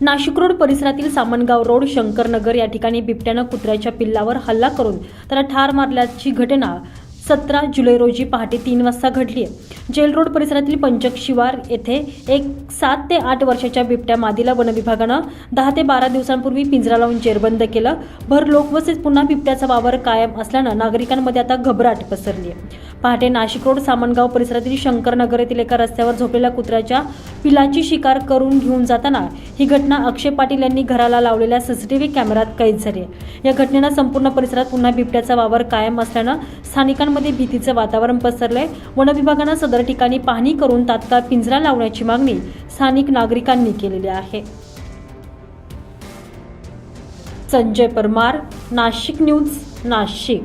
Nashik road परिसरातील Samangaon road Shankarnagar या ठिकाणी बिबट्यानं कुत्र्याच्या पिल्लावर हल्ला करून त्याला ठार मारल्याची घटना सतरा जुलै रोजी पहाटे तीन वाजता घडली आहे. जेल रोड परिसरातील पंचक शिवार येथे एक सात ते आठ वर्षाच्या बिबट्या मादीला वनविभागानं दहा ते बारा दिवसांपूर्वी पिंजरा लावून जेरबंद केलं. भर लोकवस्तीत पुन्हा बिबट्याचा वावर कायम असल्यानं नागरिकांमध्ये आता घबराट पसरली आहे. पहाटे नाशिक रोड सामनगाव परिसरातील शंकरनगर येथील एका रस्त्यावर झोपलेल्या कुत्र्याच्या पिलाची शिकार करून घेऊन जाताना ही घटना अक्षय पाटील यांनी घराला लावलेल्या सीसीटीव्ही कॅमेऱ्यात कैद झाली आहे. या घटनेनं संपूर्ण परिसरात पुन्हा बिबट्याचा वावर कायम असल्यानं स्थानिकांमध्ये भीतीचं वातावरण पसरलंय. वनविभागानं सदर ठिकाणी पाहणी करून तात्काळ पिंजरा लावण्याची मागणी स्थानिक नागरिकांनी केलेली आहे. संजय परमार नाशिक न्यूज नाशिक.